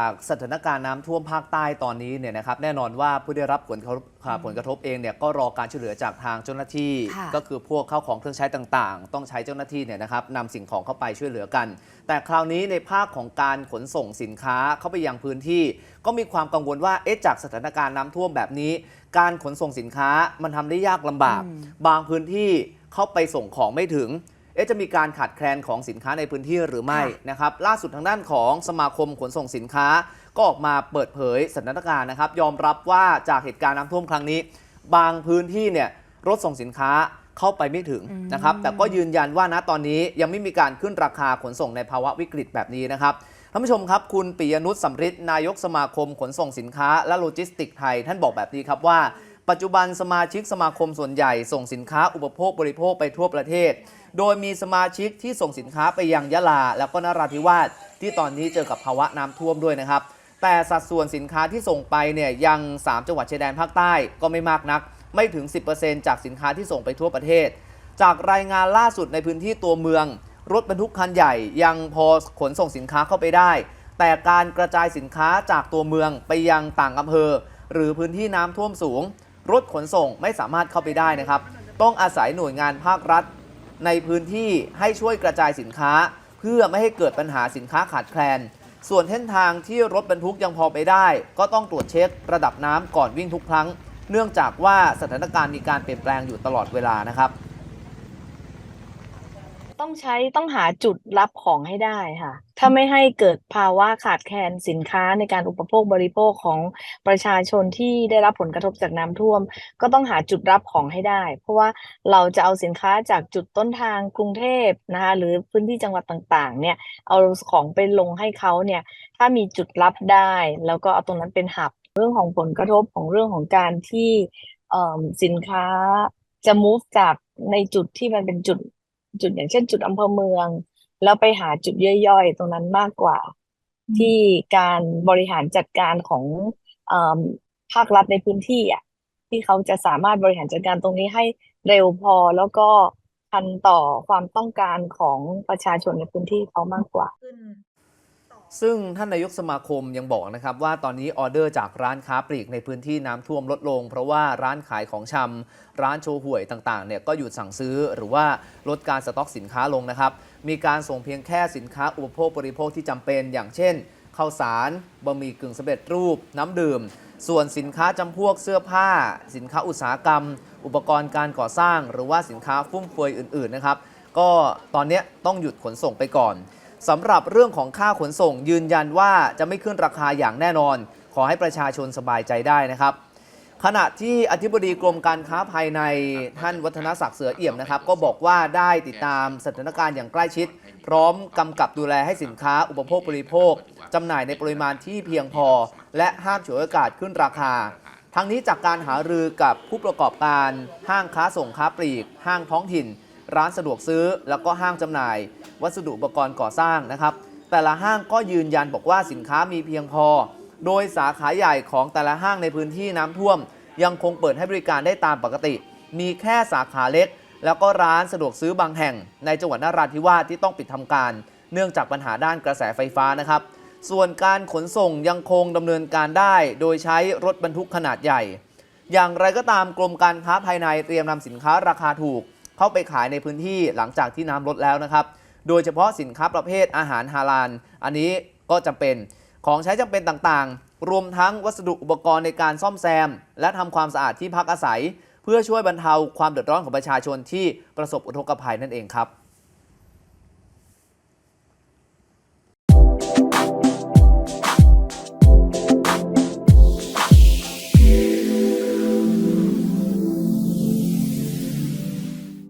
จากสถานการณ์น้ำท่วมภาคใต้ตอนนี้เนี่ยนะครับแน่นอนว่าผู้ได้รับผลกระทบผลกระทบเองเนี่ยก็รอการช่วยเหลือจากทางเจ้าหน้าที่ค่ะก็คือพวกข้าวของเครื่องใช้ต่างๆ ต้องใช้เจ้าหน้าที่เนี่ยนะครับนำสิ่งของเข้าไปช่วยเหลือกัน แต่คราวนี้ในภาคของการขนส่งสินค้าเข้าไปยังพื้นที่ ก็มีความกังวลว่าเอ๊ะจากสถานการณ์น้ำท่วมแบบนี้ การขนส่งสินค้ามันทำได้ยากลำบาก บางพื้นที่เข้าไปส่งของไม่ถึง เอ๊ะจะมีการขาดแคลนของสินค้าในพื้นที่หรือไม่ค่ะนะครับล่าสุดทางด้านของสมาคมขนส่งสินค้า ก็ออกมาเปิดเผยสถานการณ์นะครับ ยอมรับว่าจากเหตุการณ์น้ำท่วมครั้งนี้ บางพื้นที่เนี่ยรถส่งสินค้าเข้าไปไม่ถึงนะครับ แต่ก็ยืนยันว่าณตอนนี้ยังไม่มีการขึ้นราคาขนส่งในภาวะวิกฤตแบบนี้นะครับท่านผู้ชมครับ คุณปิยนุชสัมฤทธิ์นายกสมาคมขนส่งสินค้า และโลจิสติกส์ไทย ท่านบอกแบบนี้ครับว่า ปัจจุบันสมาชิกสมาคมส่วนใหญ่ส่งสินค้าอุปโภคบริโภคไปทั่วประเทศ โดยมีสมาชิกที่ส่งสินค้าไปยังยะลา แล้วก็นราธิวาสที่ตอนนี้เจอกับภาวะน้ำท่วมด้วยนะครับ แต่สัดส่วนสินค้าที่ส่งไปเนี่ยยัง 3 จังหวัดชายแดนภาคใต้ก็ไม่มากนัก ไม่ถึง 10%จากสินค้าที่ส่งไปทั่วประเทศ จากรายงานล่าสุดในพื้นที่ตัวเมือง รถบรรทุกคันใหญ่ยังพอขนส่งสินค้าเข้าไปได้ แต่การกระจายสินค้าจากตัวเมืองไปยังต่างอำเภอ หรือพื้นที่น้ำท่วมสูง รถขนส่งไม่สามารถเข้าไปได้นะครับ ต้องอาศัยหน่วยงานภาครัฐ ในพื้นที่ให้ช่วยกระจายสินค้า เพื่อไม่ให้เกิดปัญหาสินค้าขาดแคลน ส่วนเส้นทางที่รถบรรทุกยังพอไปได้ ก็ต้องตรวจเช็คระดับน้ำก่อนวิ่งทุกครั้ง เนื่องจากว่าสถานการณ์มีการเปลี่ยนแปลงอยู่ตลอดเวลานะครับ ต้องใช้ต้องหาจุดรับของให้ได้ค่ะ ถ้าไม่ให้เกิดภาวะขาดแคลนสินค้าในการอุปโภคบริโภคของประชาชนที่ได้รับผลกระทบจากน้ำท่วม ก็ต้องหาจุดรับของให้ได้ เพราะว่าเราจะเอาสินค้าจากจุดต้นทางกรุงเทพนะคะหรือพื้นที่จังหวัดต่างๆ เนี่ยเอาของไปลงให้เขาเนี่ยถ้ามีจุดรับได้ แล้วก็เอาตรงนั้นเป็นหับเรื่องของผลกระทบของเรื่องของการที่เออสินค้าจะ move จากในจุดที่มันเป็นจุด จุดอย่างเช่น จุดอำเภอเมือง แล้วไปหาจุดย่อยๆ ตรงนั้นมากกว่า ที่การบริหารจัดการของเอ่อภาครัฐในพื้นที่อะที่เขาจะสามารถบริหารจัดการตรงนี้ให้เร็วพอแล้วก็ทันต่อความต้องการของประชาชนในพื้นที่เขามากกว่า ซึ่งท่านนายกสมาคมยังบอกนะครับว่าตอนนี้ออเดอร์จากร้านค้าปลีกในพื้นที่น้ำท่วมลดลง เพราะว่าร้านขายของชำร้านโชห่วยต่างๆเนี่ยก็หยุดสั่งซื้อหรือว่าลดการสต็อกสินค้าลงนะครับ มีการส่งเพียงแค่สินค้าอุปโภคบริโภคที่จำเป็น อย่างเช่นข้าวสารบะหมี่กึ่งสำเร็จรูป น้ำดื่ม ส่วนสินค้าจำพวกเสื้อผ้า สินค้าอุตสาหกรรม อุปกรณ์การก่อสร้าง หรือว่าสินค้าฟุ่มเฟือยอื่นๆนะครับก็ตอนนี้ต้องหยุดขนส่งไปก่อน สำหรับเรื่องของค่าขนส่งยืนยันว่าจะไม่ขึ้นราคาอย่างแน่นอน ขอให้ประชาชนสบายใจได้นะครับ ขณะที่อธิบดีกรมการค้าภายในท่านวัฒนศักดิ์เสือเอี่ยมนะครับ ก็บอกว่าได้ติดตามสถานการณ์อย่างใกล้ชิด พร้อมกำกับดูแลให้สินค้าอุปโภคบริโภคจำหน่ายในปริมาณที่เพียงพอ และห้ามฉวยโอกาสขึ้นราคาทั้งนี้จากการหารือกับผู้ประกอบการ ห้างค้าส่งค้าปลีก ห้างท้องถิ่น ร้านสะดวกซื้อ แล้วก็ห้างจำหน่าย วัสดุอุปกรณ์ก่อสร้างนะครับ แต่ละห้างก็ยืนยันบอกว่าสินค้ามีเพียงพอ โดยสาขาใหญ่ของแต่ละห้างในพื้นที่น้ำท่วม ยังคงเปิดให้บริการได้ตามปกติ มีแค่สาขาเล็ก แล้วก็ร้านสะดวกซื้อบางแห่ง ในจังหวัดนราธิวาสที่ต้องปิดทำการ เนื่องจากปัญหาด้านกระแสไฟฟ้านะครับ ส่วนการขนส่งยังคงดำเนินการได้ โดยใช้รถบรรทุกขนาดใหญ่ อย่างไรก็ตามกรมการค้าภายในเตรียมนำสินค้าราคาถูก เข้าไปขายในพื้นที่หลังจากที่น้ำลดแล้วนะครับ โดยเฉพาะสินค้าประเภทอาหารฮาลาลอันนี้ก็จำเป็นของใช้จำเป็นต่างๆ รวมทั้งวัสดุอุปกรณ์ในการซ่อมแซม และทำความสะอาดที่พักอาศัย เพื่อช่วยบรรเทาความเดือดร้อนของประชาชนที่ประสบอุทกภัยนั่นเองครับ